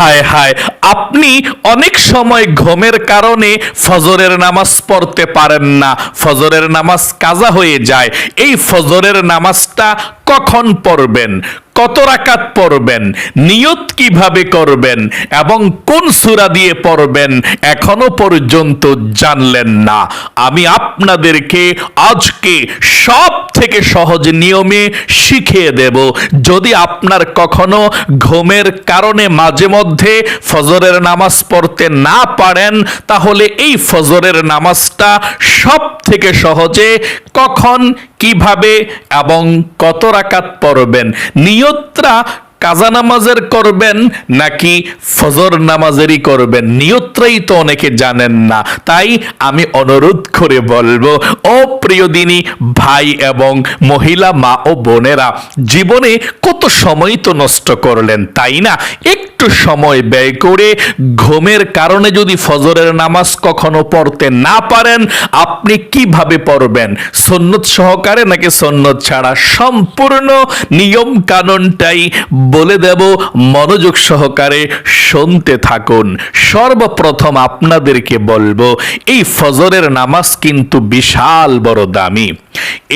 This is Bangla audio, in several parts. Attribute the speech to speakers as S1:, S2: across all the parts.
S1: হায় হায়, আপনি অনেক সময় ঘুমের কারণে ফজরের নামাজ পড়তে পারেন না। ফজরের নামাজ কাজা হয়ে যায়। এই ফজরের নামাজটা কখন পড়বেন? কত রাকাত পড়বেন? নিয়ত কীভাবে করবেন? এবং কোন সূরা দিয়ে পড়বেন? এখনও পর্যন্ত জানলেন না। আমি আপনাদেরকে আজকে সব থেকে সহজ নিয়মে শিখিয়ে দেব। যদি আপনার কখনো ঘুমের কারণে মাঝে মধ্যে ফজরের নামাজ পড়তে না পারেন, তাহলে এই ফজরের নামাজটা সব থেকে সহজে কখন কীভাবে এবং কত রাকাত পড়বেন? নিয়তরা কাজা নামাজের করবেন নাকি ফজর নামাজেরই করবেন? নিয়ত্রাই তো অনেকে জানেন না। তাই আমি অনুরোধ করে বলব, ও প্রিয় দিনী, ভাই এবং মহিলা, মা ও বোনেরা, জীবনে কত সময় তো নষ্ট করলেন, তাই না? একটু সময় ব্যয় করে ঘুমের কারণে যদি ফজরের নামাজ কখনো পড়তে না পারেন, আপনি কীভাবে পড়বেন? সন্ন্যত সহকারে নাকি সন্ন্যত ছাড়া? সম্পূর্ণ নিয়ম কানুনটাই বলে দেব, মনোযোগ সহকারে শুনতে থাকুন। সর্বপ্রথম আপনাদেরকে বলব, এই ফজরের নামাজ কিন্তু বিশাল বড় দামি।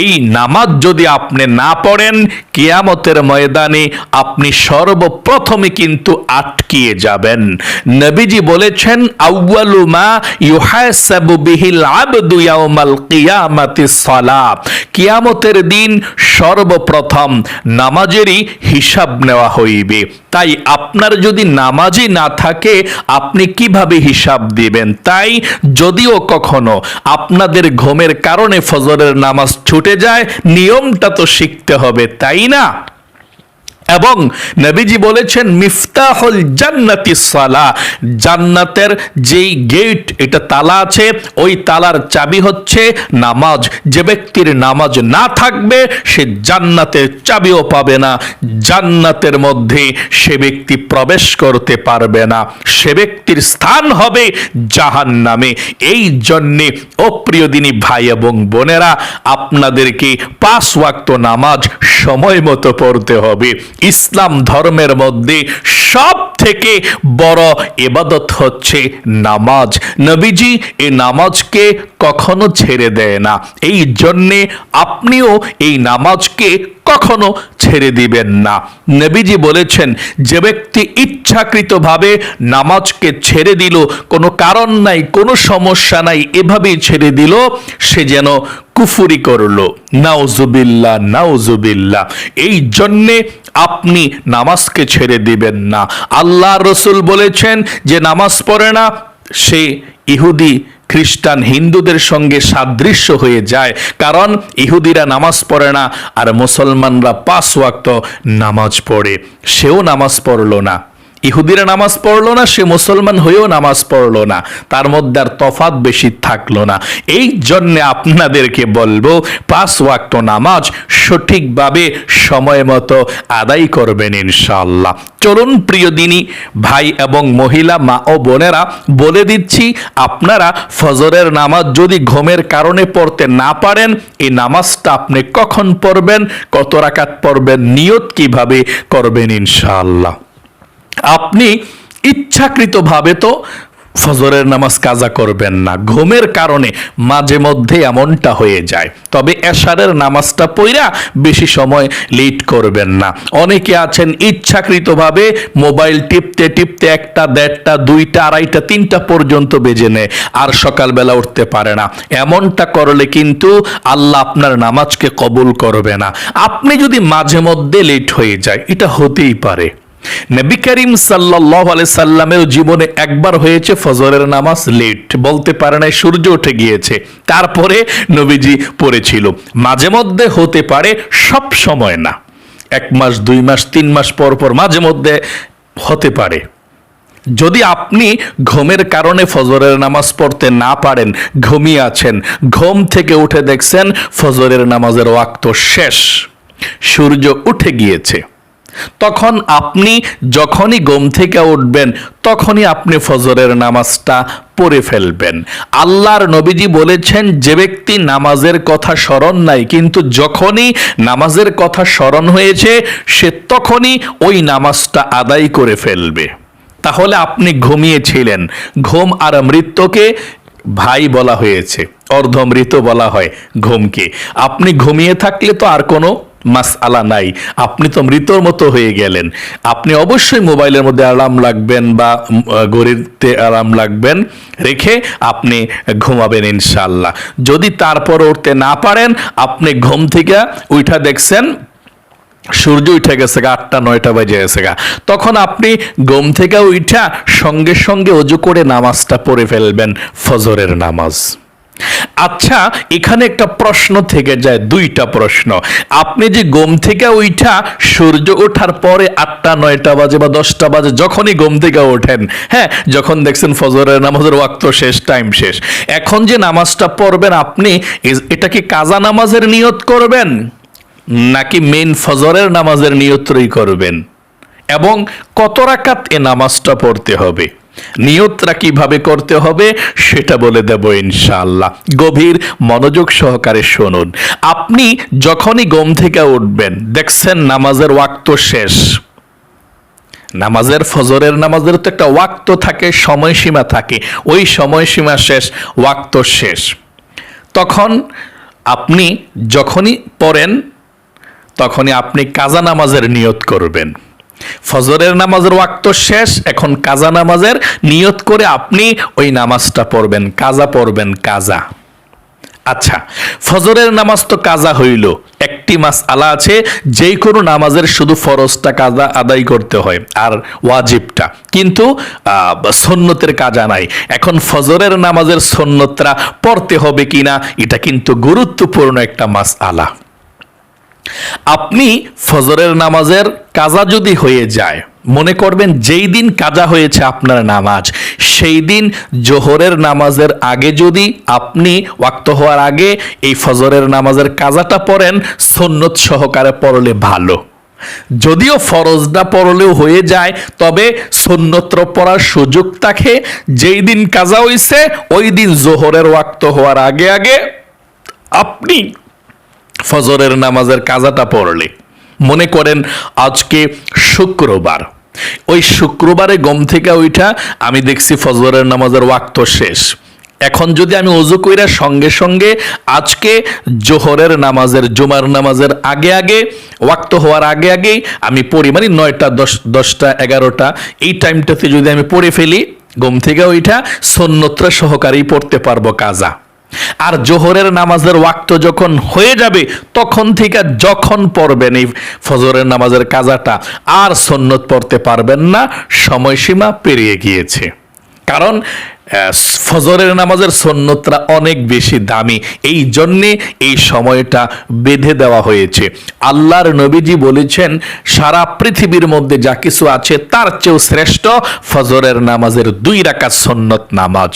S1: এই নামাজ যদি আপনি না পড়েন, কিয়ামতের ময়দানে আপনি সর্বপ্রথমে কিন্তু আটকিয়ে যাবেন। নবীজি বলেছেন, আউয়ালু মা ইউহাসাবু বিহিল আবদু ইয়াউমাল কিয়ামাতিস সালাত কিয়ামতের দিন সর্বপ্রথম নামাজেরই হিসাব নেওয়া হইবে। তাই আপনার যদি নামাজই না থাকে, আপনি কীভাবে হিসাব দিবেন? তাই যদিও কখনো আপনাদের ঘুমের কারণে ফজরের নামাজ ছুটে যায়, নিয়মটা তো শিখতে হবে, তাই না? এবং নবীজি বলেছেন, মিফতাহুল জান্নাতি সালা জান্নাতের যেই গেট, এটা তালা আছে, ওই তালার চাবি হচ্ছে নামাজ। যে ব্যক্তির নামাজ না থাকবে, সে জান্নাতের চাবিও পাবে না। জান্নাতের মধ্যে সে ব্যক্তি প্রবেশ করতে পারবে না। সে ব্যক্তির স্থান হবে জাহান নামে এই জন্যে অপ্রিয় দিনী ভাই এবং বোনেরা, আপনাদেরকে পাঁচ ওয়াক্ত নামাজ সময় মতো পড়তে হবে। ইসলাম ধর্মের মধ্যে সব থেকে বড় এবাদত হচ্ছে নামাজ। নবীজি এই নামাজকে কখনো ছেড়ে দেয় না। এই জন্যে আপনিও এই নামাজকে কখনো ছেড়ে দিবেন না। নবীজি বলেছেন, যে ব্যক্তি ইচ্ছাকৃতভাবে নামাজকে ছেড়ে দিল, কোনো কারণ নাই, কোনো সমস্যা নাই, এভাবেই ছেড়ে দিল, সে যেন কুফুরি করল। নাউজুবিল্লা নাউজুবিল্লা এই জন্যে আপনি নামাজকে ছেড়ে দিবেন না। আল্লাহ রসুল বলেছেন যে নামাজ পড়ে না, সে ইহুদি, খ্রিস্টান, হিন্দুদের সঙ্গে সাদৃশ্য হয়ে যায়। কারণ ইহুদিরা নামাজ পড়ে না আর মুসলমানরা পাঁচ ওয়াক্ত নামাজ পড়ে। সেও নামাজ পড়ল না। ইহুদিরা নামাজ পড়ল না, সে মুসলমান হয়েও নামাজ পড়ল না। তার মধ্যে আর তফাত বেশি থাকল না। এই জন্যে আপনাদেরকে বলব, পাঁচ ওয়াক্ত নামাজ সঠিকভাবে সময় মতো আদায় করবেন ইনশাল্লাহ চলুন প্রিয় দিনী, ভাই এবং মহিলা, মা ও বোনেরা, বলে দিচ্ছি, আপনারা ফজরের নামাজ যদি ঘুমের কারণে পড়তে না পারেন, এই নামাজটা আপনি কখন পড়বেন, কত রাকাত পড়বেন, নিয়ত কীভাবে করবেন ইনশাআল্লাহ। আপনি ইচ্ছাকৃতভাবে তো ফজরের নামাজ কাজা করবেন না। ঘুমের কারণে মাঝে মধ্যে এমনটা হয়ে যায়। তবে এশারের নামাজটা পইরা বেশি সময় লেট করবেন না। অনেকে আছেন ইচ্ছাকৃতভাবে মোবাইল টিপতে টিপতে একটা দেড়টা, দুইটা, আড়াইটা, তিনটা পর্যন্ত বেজে নেয় আর সকালবেলা উঠতে পারে না। এমনটা করলে কিন্তু আল্লাহ আপনার নামাজকে কবুল করবে না। আপনি যদি মাঝে মধ্যে লেট হয়ে যায়, এটা হতেই পারে। নবী করিম সাল্লাহ সাল্লামের জীবনে একবার হয়েছে ফজরের নামাজ লেট। বলতে পারে না সূর্য উঠে গিয়েছে। তারপরে নবীজি পড়েছিল। মাঝে মধ্যে হতে পারে, সব সময় না। এক মাস, দুই মাস, তিন মাস পর পর মাঝে মধ্যে হতে পারে। যদি আপনি ঘুমের কারণে ফজরের নামাজ পড়তে না পারেন, ঘুমিয়ে আছেন, ঘুম থেকে উঠে দেখছেন ফজরের নামাজের ওয়াক্ত শেষ। সূর্য উঠে গিয়েছে। তখন আপনি যখনই ঘুম থেকে উঠবেন, তখনই আপনি ফজরের নামাজটা পড়ে ফেলবেন। আল্লাহর নবীজি বলেছেন, যে ব্যক্তি নামাজের কথা স্মরণ নাই, কিন্তু যখনই নামাজের কথা স্মরণ হয়েছে, সে তখনই ওই নামাজটা আদায় করে ফেলবে। তাহলে আপনি ঘুমিয়েছিলেন। ঘুম আর মৃত্যুকে ভাই বলা হয়েছে, অর্ধমৃত বলা হয় ঘুমকে। আপনি ঘুমিয়ে থাকলে তো আর কোনো মাস আলা নাই। আপনি তো মৃতর মতো হয়ে গেলেন। আপনি অবশ্যই মোবাইলের মধ্যে অ্যালার্ম লাগবেন বা ঘড়িতে অ্যালার্ম লাগবেন রেখে আপনি ঘুমাবেন ইনশাল্লাহ যদি তারপর উঠতে না পারেন, আপনি ঘুম থেকে উঠা দেখছেন, সূর্য উঠে গেছে গা, আটটা, নয়টা বাজে গেছে গা। তখন আপনি ঘুম থেকে উঠা সঙ্গে সঙ্গে অজু করে নামাজটা পড়ে ফেলবেন, ফজরের নামাজ। আচ্ছা এখানে একটা প্রশ্ন থেকে যায়, দুইটা প্রশ্ন। আপনি যে ঘুম থেকে উঠা সূর্য ওঠার পরে আটটা, নয়টা বাজে বা দশটা বাজে যখনই ঘুম থেকে ওঠেন হ্যাঁ যখন দেখছেন ফজরের নামাজের ওয়াক্ত শেষ, টাইম শেষ, এখন যে নামাজটা পড়বেন আপনি এটা কি কাজা নামাজের নিয়ত করবেন? নাকি মেন ফজরের নামাজের নিয়তই করবেন? এবং কত রাকাত এ নামাজটা পড়তে হবে? নিয়তরা কীভাবে করতে হবে সেটা বলে দেব ইনশাআল্লাহ। গভীর মনোযোগ সহকারে শুনুন। আপনি যখনই গম থেকে উঠবেন, দেখছেন নামাজের ওয়াক্ত শেষ। নামাজের ফজরের নামাজের তো একটা ওয়াক্ত থাকে, সময়সীমা থাকে। ওই সময়সীমা শেষ, ওয়াক্ত শেষ। তখন আপনি যখনই পড়েন, তখনই আপনি কাজা নামাজের নিয়ত করবেন। ফজরের নামাজের ওয়াক্ত শেষ, এখন কাজা নামাজের নিয়ত করে আপনি ওই নামাজটা পড়বেন, কাজা পড়বেন, কাজা। আচ্ছা ফজরের নামাজ তো কাজা হইল, একটি মাস আলা আছে যেই কোনো নামাজের শুধু ফরজটা কাজা আদায় করতে হয়, আর ওয়াজিবটা। কিন্তু সন্ন্যতের কাজা নাই, এখন ফজরের নামাজের সন্ন্যতরা পড়তে হবে কিনা, এটা কিন্তু গুরুত্বপূর্ণ একটা মাস আলা আপনি ফজরের নামাজের কাজা যদি হয়ে যায়, মনে করবেন যেই দিন কাজা হয়েছে আপনার নামাজ, সেই দিন জোহরের নামাজের আগে যদি আপনি ওয়াক্ত হওয়ার আগে এই ফজরের নামাজের কাজাটা পড়েন সন্ন্যত সহকারে পড়লে ভালো। যদিও ফরজটা পড়লেও হয়ে যায়, তবে সন্ন্যত্র পড়ার সুযোগ থাকে, যেই দিন কাজা হইছে, ওই দিন জোহরের ওয়াক্ত হওয়ার আগে আগে আপনি ফজরের নামাজের কাজাটা পড়লে। মনে করেন আজকে শুক্রবার। ওই শুক্রবারে গম থেকে ওইটা আমি দেখছি ফজরের নামাজের ওয়াক্ত শেষ। এখন যদি আমি অজু কইরা সঙ্গে সঙ্গে আজকে জোহরের নামাজের, জুমার নামাজের আগে আগে, ওয়াক্ত হওয়ার আগে আগেই আমি পড়ি মানে নয়টা, দশ, দশটা, এগারোটা, এই টাইমটাতে যদি আমি পড়ে ফেলি গম থেকে ওইটা সন্ন্যত্রা সহকারেই পড়তে পারব কাজা। আর জোহরের নামাজের ওয়াক্ত যখন হয়ে যাবে, তখন থেকে যখন পড়বেন এই ফজরের নামাজের কাজাটা, আর সন্ন্যত পড়তে পারবেন না, সময়সীমা পেরিয়ে গিয়েছে। কারণ ফজরের নামাজের সন্ন্যতরা অনেক বেশি দামি। এই জন্যে এই সময়টা বেঁধে দেওয়া হয়েছে। আল্লাহর নবীজি বলেছেন, সারা পৃথিবীর মধ্যে যা কিছু আছে, তার চেয়েও শ্রেষ্ঠ ফজরের নামাজের দুই রাকাত সন্ন্যত নামাজ।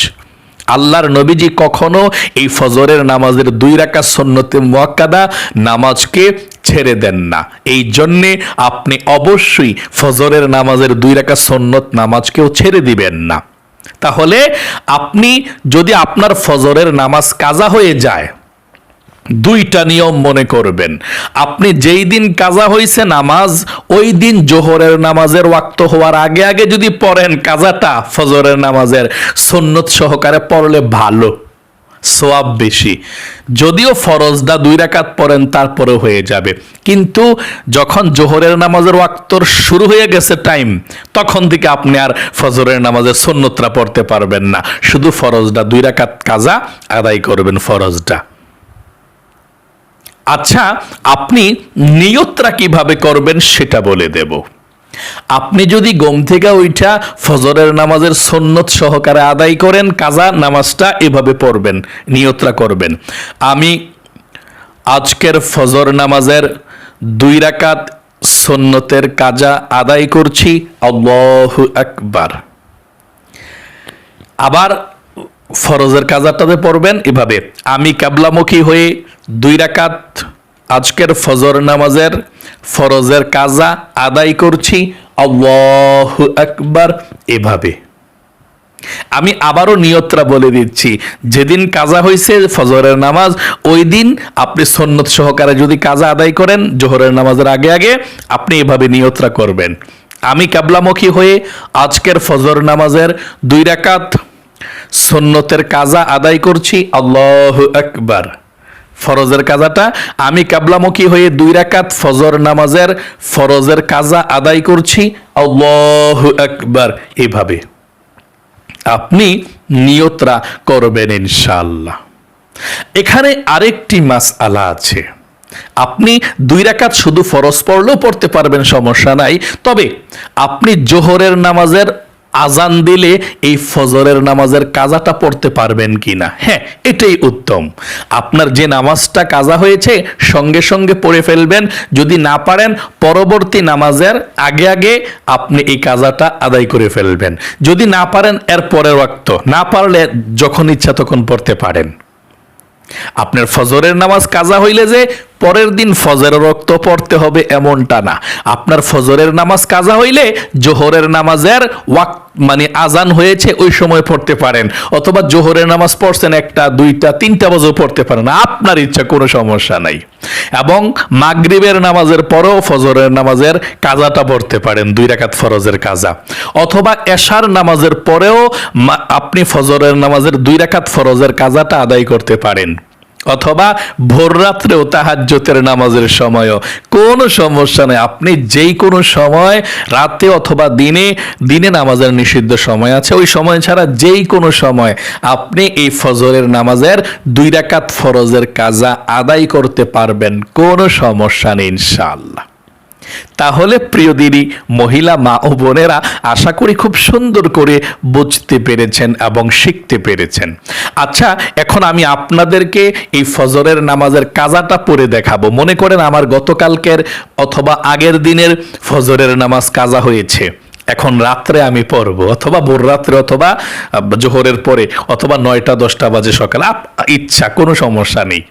S1: আল্লাহর নবীজি কখনো এই ফজরের নামাজের দুই রাখা সন্ন্যতে মোয়াক্কাদা নামাজকে ছেড়ে দেন না। এই জন্যে আপনি অবশ্যই ফজরের নামাজের দুই রাখা সন্নত নামাজকেও ছেড়ে দিবেন না। তাহলে আপনি যদি আপনার ফজরের নামাজ কাজা হয়ে যায় দুইটা নিয়ম মনে করবেন। আপনি যেই দিন কাজা হইছে নামাজ, ওই দিন জোহরের নামাজের ওয়াক্ত হওয়ার আগে আগে যদি পড়েন কাজাটা, ফজরের নামাজের সন্নত সহকারে পড়লে ভালো, সোয়াব বেশি। যদিও ফরজদা দুই রাকাত পড়েন তারপরে হয়ে যাবে। কিন্তু যখন জোহরের নামাজের ওয়াক্তর শুরু হয়ে গেছে টাইম তখন থেকে আপনি আর ফজরের নামাজের সন্ন্যতরা পড়তে পারবেন না। শুধু ফরজদা দুই রাকাত কাজা আদায় করবেন ফরজটা। আচ্ছা আপনি নিয়তরা কীভাবে করবেন সেটা বলে দেব। আপনি যদি গম থেকে ওইটা ফজরের নামাজের সন্নত সহকারে আদায় করেন, কাজা, নামাজটা এভাবে পড়বেন, নিয়তরা করবেন। আমি আজকের ফজর নামাজের দুই রাকাত সন্নতের কাজা আদায় করছি, আল্লাহু আকবার। আবার ফরজের কাজাটাতে পড়বেন এভাবে। আমি কাবলামুখী হয়ে দুই রাকাত আজকের ফজর নামাজের ফরজের কাজা আদায় করছি। আল্লাহু আকবার, এভাবে। আমি আবারও নিয়তরা বলে দিচ্ছি। যেদিন কাজা হয়েছে ফজরের নামাজ, ওই দিন আপনি সন্নত সহকারে যদি কাজা আদায় করেন, জোহরের নামাজের আগে আগে আপনি এভাবে নিয়তরা করবেন। আমি কাবলামুখী হয়ে আজকের ফজর নামাজের দুই রাকাত সন্নতের কাজা আদায় করছি, আল্লাহ আকবার। ফরজের কাজাটা, আমি কাবলামুখী হয়ে দুই রাকাত ফজর নামাজের ফরজের কাজা আদায় করছি, আল্লাহ আকবার। এভাবে। আপনি নিয়তরা করবেন ইনশাআল্লাহ। এখানে আরেকটি মাস আলা আছে। আপনি দুই রাকাত শুধু ফরজ পড়লেও পড়তে পারবেন, সমস্যা নাই। তবে আপনি জোহরের নামাজের আজান দিলে এই ফজরের নামাজের কাজাটা পড়তে পারবেন কিনা? হ্যাঁ এটাই উত্তম। আপনার যে নামাজটা কাজা হয়েছে, সঙ্গে সঙ্গে পড়ে ফেলবেন। যদি না পারেন, পরবর্তী নামাজের আগে আগে আপনি এই কাজাটা আদায় করে ফেলবেন। যদি না পারেন, এর পরের ওয়াক্ত। না পারলে যখন ইচ্ছা তখন পড়তে পারেন। আপনার ফজরের নামাজ কাজা হইলে যে পরের দিন ফজরের রক্ত পড়তে হবে এমনটা না। আপনার ফজরের নামাজ কাজা হইলে জোহরের নামাজের ওয়াক মানে আজান হয়েছে, ওই সময় পড়তে পারেন। অথবা জোহরের নামাজ পড়ছেন একটা, দুইটা, তিনটা বাজেও পড়তে পারেন। আপনার ইচ্ছা, কোনো সমস্যা নাই। এবং মাগরিবের নামাজের পরেও ফজরের নামাজের কাজাটা পড়তে পারেন, দুই রাকাত ফরজের কাজা। অথবা এশার নামাজের পরেও আপনি ফজরের নামাজের দুই রাকাত ফরজের কাজাটা আদায় করতে পারেন। অথবা ভোর রাত্রেও তাহাজ্জতের নামাজের সময়ও। কোনো সমস্যা নেই। আপনি যেই কোনো সময়, রাতে অথবা দিনে দিনে নামাজের নিষিদ্ধ সময় আছে। ওই সময় ছাড়া যেই কোনো সময় আপনি এই ফজরের নামাজের দুই রাকাত ফরজের কাজা আদায় করতে পারবেন। কোনো সমস্যা নেই, ইনশাআল্লাহ। তাহলে প্রিয় দিদি, মহিলা মা ও বোনেরা আশা করি খুব সুন্দর করে বুঝতে পেরেছেন এবং শিখতে পেরেছেন। আচ্ছা এখন আমি আপনাদেরকে এই ফজরের নামাজের কাজাটা পড়ে দেখাবো। মনে করেন আমার গতকালকের অথবা আগের দিনের ফজরের নামাজ কাজা হয়েছে। এখন রাত্রে আমি পড়ব, অথবা ভোর রাত্রে, অথবা জোহরের পরে, অথবা নয়টা, দশটা বাজে সকালে। ইচ্ছা, কোনো সমস্যা নেই।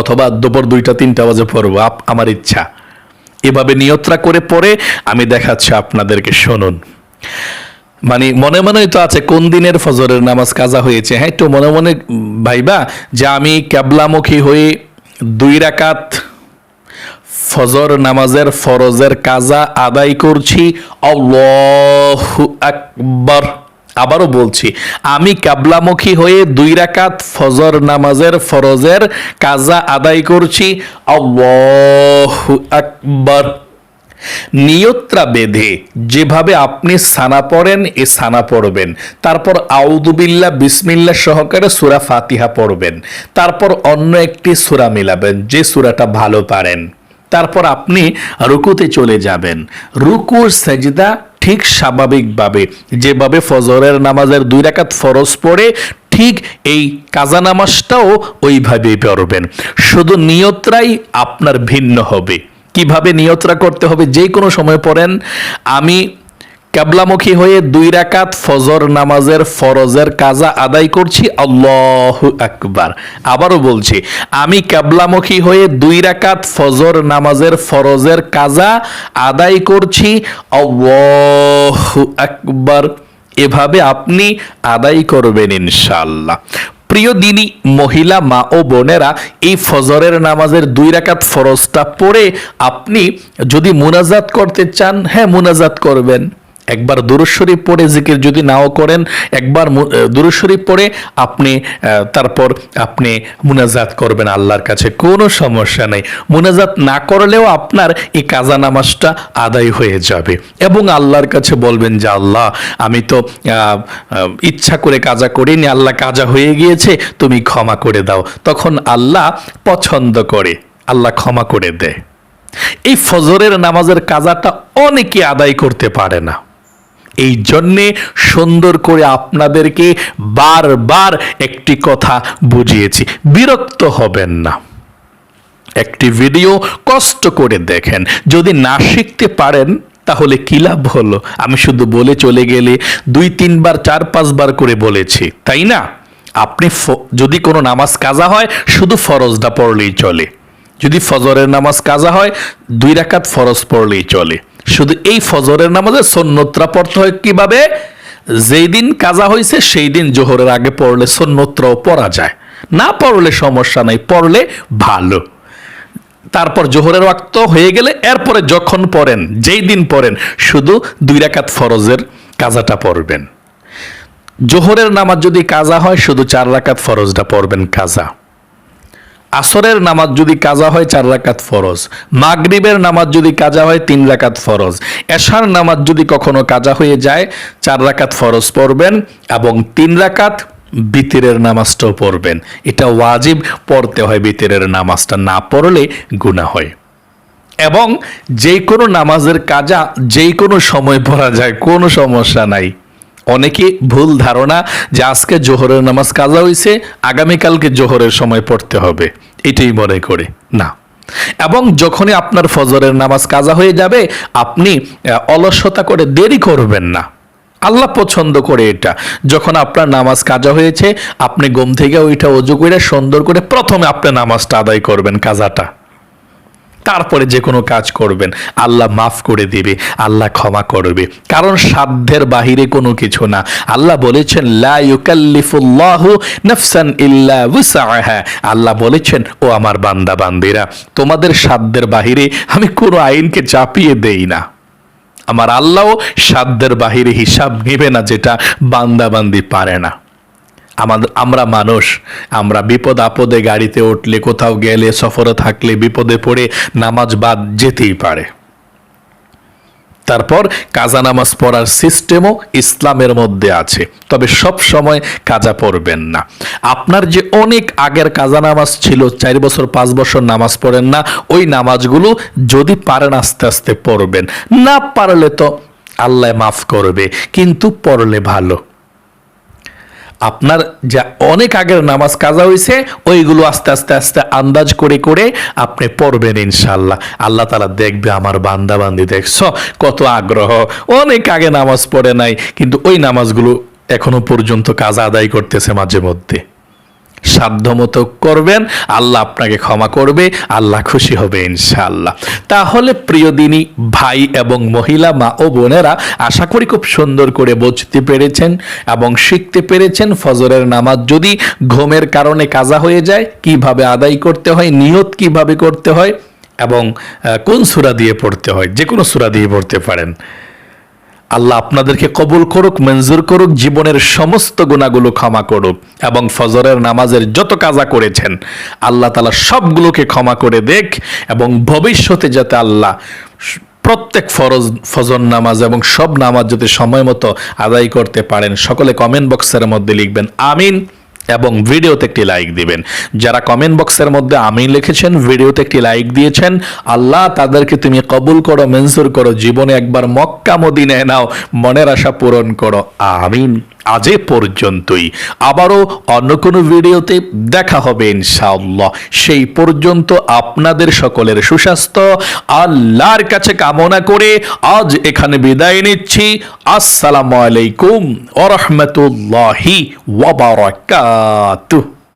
S1: অথবা দুপুর দুইটা, তিনটা বাজে পড়ব আমার ইচ্ছা। এভাবে নিয়ত্রা করে পরে আমি দেখাচ্ছি আপনাদেরকে, শুনুন। মানে মনে মনেই তো আছে কোন দিনের ফজরের নামাজ কাজা হয়েছে। হ্যাঁ একটু মনে মনে ভাইবা যে আমি ক্যাবলামুখী হয়ে দুই রাকাত ফজর নামাজের ফরজের কাজা আদায় করছি। আল্লাহু আকবার। আবারও বলছি, আমি কাবলামুখী হয়ে দুই রাকাত ফজর নামাজের ফরজের কাজা আদায় করছি। আকবার। নিয়ত্রা বেঁধে যেভাবে আপনি সানা পড়েন, এ সানা পড়বেন। তারপর আউদুবিল্লা বিসমিল্লা সহকারে সুরা ফাতিহা পড়বেন। তারপর অন্য একটি সুরা মিলাবেন, যে সুরাটা ভালো পারেন। তারপর আপনি রুকুতে চলে যাবেন। রুকু সেজদা ঠিক স্বাভাবিকভাবে। যেভাবে ফজরের নামাজের দুই রাকাত ফরজ পড়ে, ঠিক এই কাজা নামাজটাও ওইভাবেই পড়বেন। শুধু নিয়তরাই আপনার ভিন্ন হবে। কীভাবে নিয়তরা করতে হবে? যে কোনো সময় পড়েন। আমি ক্যাবলামুখী হয়ে দুই রাকাত ফজর নামাজের ফরজের কাজা আদায় করছি, আল্লাহ আকবার। আবারও বলছি, আমি ক্যাবলামুখী হয়ে দুই রাকাত ফজর নামাজের ফরজের কাজা আদায় করছি, আল্লাহ আকবার। এভাবে আপনি আদায় করবেন ইনশাল্লাহ প্রিয় দিনী, মহিলা, মা ও বোনেরা, এই ফজরের নামাজের দুই রাকাত ফরজটা পড়ে আপনি যদি মুনাজাত করতে চান হ্যাঁ মুনাজাত করবেন। একবার দুরুশরীফ পড়ে জিকির যদি নাও করেন, একবার দুরুশরীফ পড়ে আপনি তারপর আপনি মুনাজাত করবেন আল্লাহর কাছে, কোনো সমস্যা নেই। মুনাজাত না করলেও আপনার এই কাজা নামাজটা আদায় হয়ে যাবে। এবং আল্লাহর কাছে বলবেন যে, আল্লাহ, আমি তো ইচ্ছা করে কাজা করিনি, আল্লাহ কাজা হয়ে গিয়েছে, তুমি ক্ষমা করে দাও। তখন আল্লাহ পছন্দ করে, আল্লাহ ক্ষমা করে দেয়। এই ফজরের নামাজের কাজাটা অনেকে আদায় করতে পারে না। এই জন্যে সুন্দর করে আপনাদেরকে বারবার একটি কথা বুঝিয়েছি, বিরক্ত হবেন না। একটি ভিডিও কষ্ট করে দেখেন। যদি না শিখতে পারেন, তাহলে কি লাভ হলো? আমি শুধু বলে চলে গেলে দুই, তিনবার, চার, পাঁচবার করে বলেছি, তাই না? আপনি যদি কোনো নামাজ কাজা হয়, শুধু ফরজটা পড়লেই চলে। যদি ফজরের নামাজ কাজা হয়, দুই রাকাত ফরজ পড়লেই চলে। শুধু এই ফজরের নামাজে সন্ন্যতরা পড়তে হয় কীভাবে? যেই দিন কাজা হয়েছে সেই দিন জোহরের আগে পড়লে সন্ন্যতরাও পড়া যায়। না পড়লে সমস্যা নাই, পড়লে ভালো। তারপর জোহরের ওয়াক্ত হয়ে গেলে এরপরে যখন পড়েন, যেই দিন পড়েন, শুধু দুই রাকাত ফরজের কাজাটা পড়বেন। জোহরের নামাজ যদি কাজা হয়, শুধু চার রাকাত ফরজটা পড়বেন কাজা। আসরের নামাজ যদি কাজা হয় চার রাকাত ফরজ, মাগরিবের নামাজ যদি কাজা হয় তিন রাকাত ফরজ, এশার নামাজ যদি কখনো কাজা হয়ে যায় চার রাকাত ফরজ পড়বেন এবং তিন রাকাত বিতিরের নামাজটাও পড়বেন। এটা ওয়াজিব, পড়তে হয় বিতিরের নামাজটা, না পড়লে গুণা হয়। এবং যে কোনো নামাজের কাজা যেই কোনো সময় পড়া যায়, কোনো সমস্যা নাই। অনেকে ভুল ধারণা যে আজকে জোহরের নামাজ কাজা হয়েছে আগামীকালকে জোহরের সময় পড়তে হবে। এটাই মনে করে। না। এবং যখনই আপনার ফজরের নামাজ কাজা হয়ে যাবে, আপনি অলসতা করে দেরি করবেন না। আল্লাহ পছন্দ করে এটা। যখন আপনার নামাজ কাজা হয়েছে, আপনি ঘুম থেকে ওইটা অজু করে সুন্দর করে প্রথমে আপনি নামাজটা আদায় করবেন কাজাটা। তারপরে যে কোনো কাজ করবেন। আল্লাহ মাফ করে দেবে, আল্লাহ ক্ষমা করবে। কারণ সাধ্যের বাহিরে কোনো কিছু না। আল্লাহ বলেছেন নাফসান আল্লাহ বলেছেন, ও আমার বান্দা বান্দিরা, তোমাদের সাধ্যের বাহিরে আমি কোনো আইনকে চাপিয়ে দেই না। আমার আল্লাহও সাধ্যের বাহিরে হিসাব নেবে না যেটা বান্দাবান্দি পারে না। আমাদের আমরা মানুষ, আমরা বিপদ আপদে গাড়িতে উঠলে, কোথাও গেলে, সফরে থাকলে, বিপদে পড়ে নামাজ বাদ যেতেই পারে। তারপর কাজা নামাজ পড়ার সিস্টেমও ইসলামের মধ্যে আছে। তবে সব সময় কাজা পড়বেন না। আপনার যে অনেক আগের কাজা নামাজ ছিল, চার বছর, পাঁচ বছর নামাজ পড়েন না, ওই নামাজগুলো যদি পারেন আস্তে আস্তে পড়বেন। না পারলে তো আল্লাহ মাফ করবে, কিন্তু পড়লে ভালো। আপনার যা অনেক আগের নামাজ কাজা হয়েছে ওইগুলো আস্তে আস্তে আস্তে আন্দাজ করে করে আপনি পড়বেন ইনশাল্লাহ আল্লাহ তালা দেখবে আমার বান্দা বান্দি দেখছ, কত আগ্রহ। অনেক আগে নামাজ পড়ে নাই, কিন্তু ওই নামাজগুলো এখনও পর্যন্ত কাজ আদায় করতেছে মাঝে মধ্যে। সাধ্যমতো করবেন, আল্লাহ আপনাকে ক্ষমা করবে, আল্লাহ খুশি হবে ইনশাআল্লাহ। তাহলে প্রিয় দিনী, ভাই এবং মহিলা, মা ও বোনেরা, আশা করি খুব সুন্দর করে বুঝতে পেরেছেন এবং শিখতে পেরেছেন ফজরের নামাজ যদি ঘুমের কারণে কাজা হয়ে যায়, কীভাবে আদায় করতে হয়, নিয়ত কীভাবে করতে হয় এবং কোন সুরা দিয়ে পড়তে হয়, যে কোনো সুরা দিয়ে পড়তে পারেন। আল্লাহ আপনাদেরকে কবুল করুক, মঞ্জুর করুক, জীবনের সমস্ত গুণাগুলো ক্ষমা করুক এবং ফজরের নামাজের যত কাজা করেছেন, আল্লাহ তালা সবগুলোকে ক্ষমা করে দেখ এবং ভবিষ্যতে যাতে আল্লাহ প্রত্যেক ফরজ, ফজর নামাজ এবং সব নামাজ যদি সময় মতো আদায় করতে পারেন। সকলে কমেন্ট বক্সের মধ্যে লিখবেন, আমিন। এবং ভিডিওতে একটি লাইক দিবেন। যারা কমেন্ট বক্সের মধ্যে আমিন লিখেছেন, ভিডিওতে একটি লাইক দিয়েছেন, আল্লাহ তাদেরকে তুমি কবুল করো, মঞ্জুর করো, জীবনে একবার মক্কা মদিনায় নাও, মনের আশা পূরণ করো। আমিন। আজ পর্যন্তই। আবারও অন্য কোনো ভিডিওতে দেখা হবে ইনশাআল্লাহ। সেই পর্যন্ত আপনাদের সকলের সুস্বাস্থ্য, আল্লাহর কাছে কামনা করে আজ এখানে বিদায় নিচ্ছি। আসসালামু আলাইকুম ওরহমতুল্লাহি ತು